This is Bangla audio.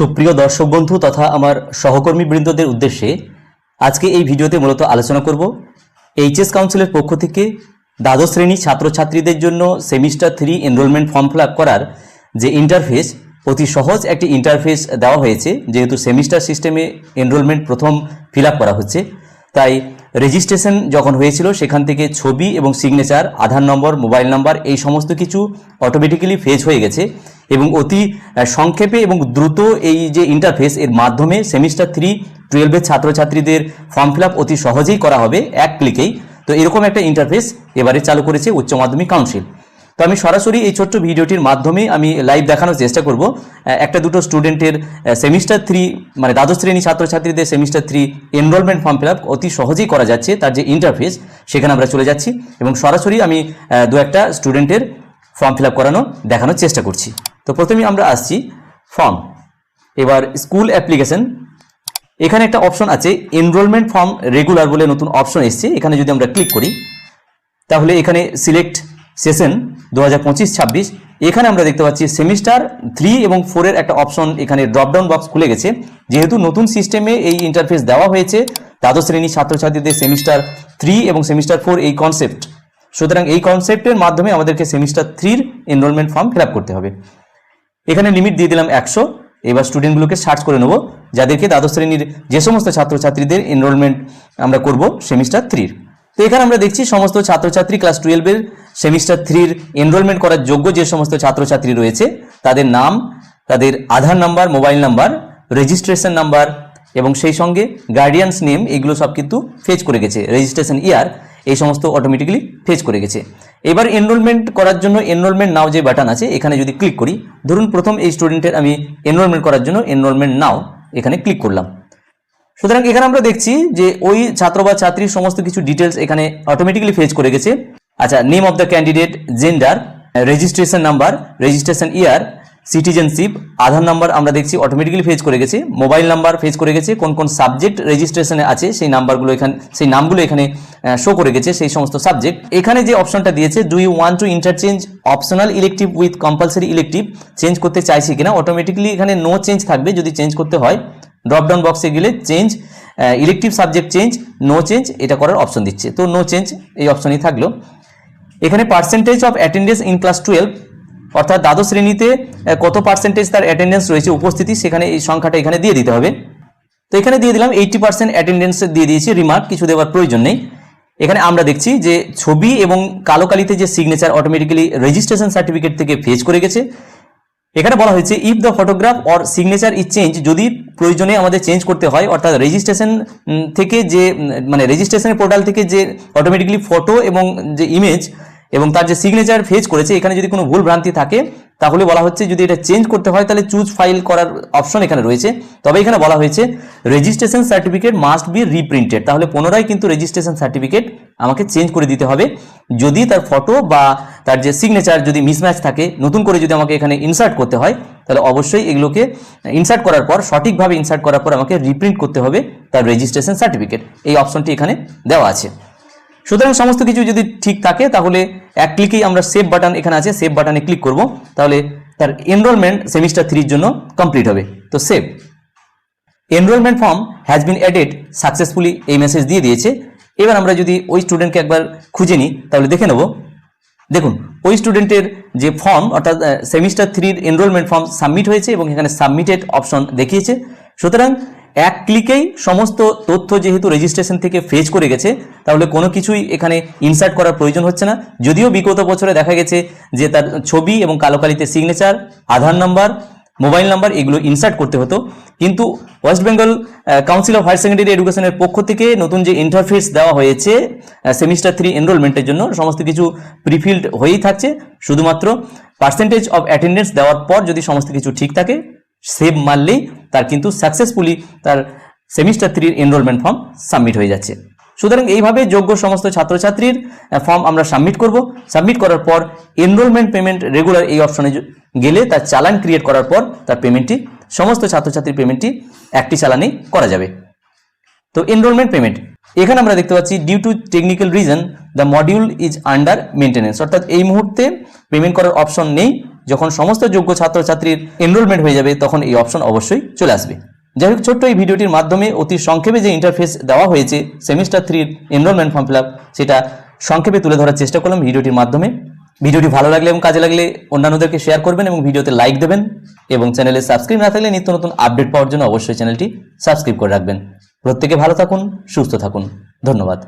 সুপ্রিয় দর্শক বন্ধু তথা আমার সহকর্মী বৃন্দদের উদ্দেশ্যে আজকে এই ভিডিওতে মূলত আলোচনা করব। এইচএস কাউন্সিলের পক্ষ থেকে দ্বাদশ শ্রেণি ছাত্রছাত্রীদের জন্য semester three enrolment form fill করার যে ইন্টারফেস, অতি সহজ একটি ইন্টারফেস দেওয়া হয়েছে, যেহেতু সেমিস্টার সিস্টেমে এনরোলমেন্ট প্রথম ফিল করা হচ্ছে। তাই রেজিস্ট্রেশন যখন হয়েছিল, সেখান থেকে ছবি এবং signature, Aadhaar number, mobile number, এই সমস্ত কিছু অটোমেটিক্যালি ফেজ হয়ে গেছে। এবং অতি সংক্ষেপে এবং দ্রুত এই যে ইন্টারফেস এর মাধ্যমে সেমিস্টার থ্রি টুয়েলভের ছাত্রছাত্রীদের ফর্ম ফিল অতি সহজেই করা হবে এক ক্লিকেই তো এরকম একটা ইন্টারফেস এবারে চালু করেছে উচ্চ মাধ্যমিক কাউন্সিল তো আমি সরাসরি এই ছোট্ট ভিডিওটির মাধ্যমে আমি লাইভ দেখানোর চেষ্টা করব। একটা দুটো স্টুডেন্টের সেমিস্টার থ্রি মানে দ্বাদশ শ্রেণি ছাত্রছাত্রীদের semester three enrolment form fill অতি সহজেই করা যাচ্ছে তার যে ইন্টারফেস সেখানে আমরা চলে যাচ্ছি এবং সরাসরি আমি দু একটা স্টুডেন্টের ফর্ম ফিল করানো দেখানোর চেষ্টা করছি। তো প্রথমে আমরা আসছি ফর্ম এবার স্কুল অ্যাপ্লিকেশন এখানে একটা অপশন আছে এনরোলমেন্ট ফর্ম রেগুলার বলে নতুন অপশন এসছে। এখানে যদি আমরা ক্লিক করি, তাহলে এখানে সিলেক্ট সেশন দু হাজার এখানে আমরা দেখতে পাচ্ছি সেমিস্টার থ্রি এবং ফোরের একটা অপশন এখানে ড্রপডাউন বক্স খুলে গেছে। যেহেতু নতুন সিস্টেমে এই ইন্টারফেস দেওয়া হয়েছে, দ্বাদশ শ্রেণির ছাত্রছাত্রীদের সেমিস্টার থ্রি এবং সেমিস্টার ফোর এই কনসেপ্ট সুতরাং এই কনসেপ্টের মাধ্যমে আমাদেরকে সেমিস্টার থ্রির এনরোলমেন্ট ফর্ম ফিল করতে হবে। এখানে লিমিট দিয়ে দিলাম একশো। এবার স্টুডেন্টগুলোকে সার্চ করে নেব। যাদেরকে দ্বাদশ শ্রেণির যে সমস্ত ছাত্রছাত্রীদের এনরোলমেন্ট আমরা করব সেমিস্টার থ্রির তো এখানে আমরা দেখছি সমস্ত ছাত্রছাত্রী ক্লাস টুয়েলভের সেমিস্টার থ্রির এনরোলমেন্ট করার যোগ্য যে সমস্ত ছাত্রছাত্রী রয়েছে, তাদের নাম, তাদের Aadhaar number mobile number registration number এবং সেই সঙ্গে গার্ডিয়ানস নেম এগুলো সব কিন্তু ফেচ করে গেছে। রেজিস্ট্রেশন ইয়ার এই সমস্ত অটোমেটিক্যালি ফেচ করে গেছে। এবার এনরোলমেন্ট করার জন্য এনরোলমেন্ট নাও যে বাটন আছে, এখানে যদি ক্লিক করি, ধরুন প্রথম এই স্টুডেন্টের আমি এনরোলমেন্ট করার জন্য এনরোলমেন্ট নাও এখানে ক্লিক করলাম। সুতরাং এখানে আমরা দেখছি যে ওই ছাত্র বা ছাত্রীর সমস্ত কিছু ডিটেলস এখানে অটোমেটিক্যালি ফেজ করে গেছে। আচ্ছা name of the candidate gender registration number registration year citizenship Aadhaar number আমরা দেখছি অটোমেটিক্যালি ফেজ করে গেছে মোবাইল নাম্বার ফেজ করে গেছে, কোন কোন সাবজেক্ট রেজিস্ট্রেশনে আছে, সেই নাম্বারগুলো এখানে, সেই নামগুলো এখানে শো করে গেছে, সেই সমস্ত সাবজেক্ট এখানে যে অপশনটা দিয়েছে do you want to interchange optional elective with compulsory elective change করতে চাইছি কিনা? অটোমেটিক্যালি এখানে নো চেঞ্জ থাকবে, যদি চেঞ্জ করতে হয় ড্রপডাউন বক্সে গেলে change elective subject change no change এটা করার অপশন দিচ্ছে। তো নো চেঞ্জ এই অপশনই থাকল। এখানে percentage of attendance in class twelve অর্থাৎ দ্বাদশ শ্রেণীতে কত পার্সেন্টেজ তার অ্যাটেন্ডেন্স রয়েছে উপস্থিতি, সেখানে এই সংখ্যাটা এখানে দিয়ে দিতে হবে। তো এখানে দিয়ে দিলাম এইটটি পার্সেন্ট অ্যাটেন্ডেন্স দিয়ে দিয়েছি রিমার্ক কিছু দেওয়ার প্রয়োজন নেই। এখানে আমরা দেখছি যে ছবি এবং কালো কালিতে যে সিগনেচার অটোমেটিক্যালি রেজিস্ট্রেশন সার্টিফিকেট থেকে ফেজ করে গেছে। এখানে বলা হয়েছে if the photograph or signature is change যদি প্রয়োজনে আমাদের চেঞ্জ করতে হয়, অর্থাৎ রেজিস্ট্রেশন থেকে যে মানে রেজিস্ট্রেশনের পোর্টাল থেকে যে অটোমেটিক্যালি ফটো এবং যে ইমেজ এবং তার যে সিগনেচার ফেজ করেছে, এখানে যদি কোনো ভুল ভ্রান্তি থাকে, তাহলে বলা হচ্ছে যদি এটা চেঞ্জ করতে হয়, তাহলে চুজ ফাইল করার অপশন এখানে রয়েছে। তবে এখানে বলা হয়েছে registration certificate must be reprinted তাহলে পুনরায় কিন্তু রেজিস্ট্রেশন সার্টিফিকেট আমাকে চেঞ্জ করে দিতে হবে। যদি তার ফটো বা তার যে সিগনেচার যদি মিসম্যাচ থাকে, নতুন করে যদি আমাকে এখানে ইনসার্ট করতে হয়, তাহলে অবশ্যই এগুলোকে ইনসার্ট করার পর, সঠিকভাবে ইনসার্ট করার পর আমাকে রিপ্রিন্ট করতে হবে তার রেজিস্ট্রেশন সার্টিফিকেট এই অপশনটি এখানে দেওয়া আছে। সুতরাং সমস্ত কিছু যদি ঠিক থাকে, তাহলে এক ক্লিকেই আমরা সেভ বাটন এখানে আছে সেভ বাটনে ক্লিক করব। তাহলে তার এনরোলমেন্ট সেমিস্টার থ্রির জন্য কমপ্লিট হবে। তো save enrolment form has been added successfully এই মেসেজ দিয়ে দিয়েছে। এবার আমরা যদি ওই স্টুডেন্টকে একবার খুঁজে নিই, তাহলে দেখে নেব। দেখুন, ওই স্টুডেন্টের যে ফর্ম অর্থাৎ সেমিস্টার থ্রির এনরোলমেন্ট ফর্ম সাবমিট হয়েছে এবং এখানে সাবমিটেড অপশন দেখিয়েছে। সুতরাং এক ক্লিকেই সমস্ত তথ্য যেহেতু রেজিস্ট্রেশন থেকে ফেজ করে গেছে, তাহলে কোনো কিছুই এখানে ইনসার্ট করার প্রয়োজন হচ্ছে না। যদিও বিগত বছরে দেখা গেছে যে তার ছবি এবং কালো কালিতে signature Aadhaar number mobile number এগুলো ইনসার্ট করতে হতো। কিন্তু West Bengal council of higher secondary এডুকেশনের পক্ষ থেকে নতুন যে ইন্টারফেস দেওয়া হয়েছে সেমিস্টার থ্রি এনরোলমেন্টের জন্য, সমস্ত কিছু প্রিফিল্ড হয়েই থাকছে। শুধুমাত্র পার্সেন্টেজ অফ অ্যাটেন্ডেন্স দেওয়ার পর যদি সমস্ত কিছু ঠিক থাকে সেভ মারলেই তার কিন্তু সাকসেসফুলি তার সেমিস্টার থ্রির এনরোলমেন্ট ফর্ম সাবমিট হয়ে যাচ্ছে। সুতরাং এইভাবে যোগ্য সমস্ত ছাত্রছাত্রীর ফর্ম আমরা সাবমিট করব। সাবমিট করার পর এনরোলমেন্ট পেমেন্ট রেগুলার এই অপশনে গেলে তার চালান ক্রিয়েট করার পর তার পেমেন্টটি সমস্ত ছাত্রছাত্রীর পেমেন্টটি একটি চালানেই করা যাবে। তো এনরোলমেন্ট পেমেন্ট এখানে আমরা দেখতে পাচ্ছি due to technical reason the module is under maintenance অর্থাৎ এই মুহূর্তে পেমেন্ট করার অপশন নেই। যখন সমস্ত যোগ্য ছাত্রছাত্রীর এনরোলমেন্ট হয়ে যাবে, তখন এই অপশন অবশ্যই চলে আসবে। যাই হোক, ছোট্ট এই ভিডিওটির মাধ্যমে অতি সংক্ষেপে যে ইন্টারফেস দেওয়া হয়েছে সেমিস্টার থ্রির এনরোলমেন্ট ফর্ম ফিল সেটা সংক্ষেপে তুলে ধরার চেষ্টা করলাম ভিডিওটির মাধ্যমে। ভিডিওটি ভালো লাগলে এবং কাজে লাগলে অন্যান্যদেরকে শেয়ার করবেন এবং ভিডিওতে লাইক দেবেন এবং চ্যানেলে সাবস্ক্রাইব না থাকলে নিত্য নতুন আপডেট পাওয়ার জন্য অবশ্যই চ্যানেলটি সাবস্ক্রাইব করে রাখবেন। প্রত্যেকে ভালো থাকুন, সুস্থ থাকুন। ধন্যবাদ।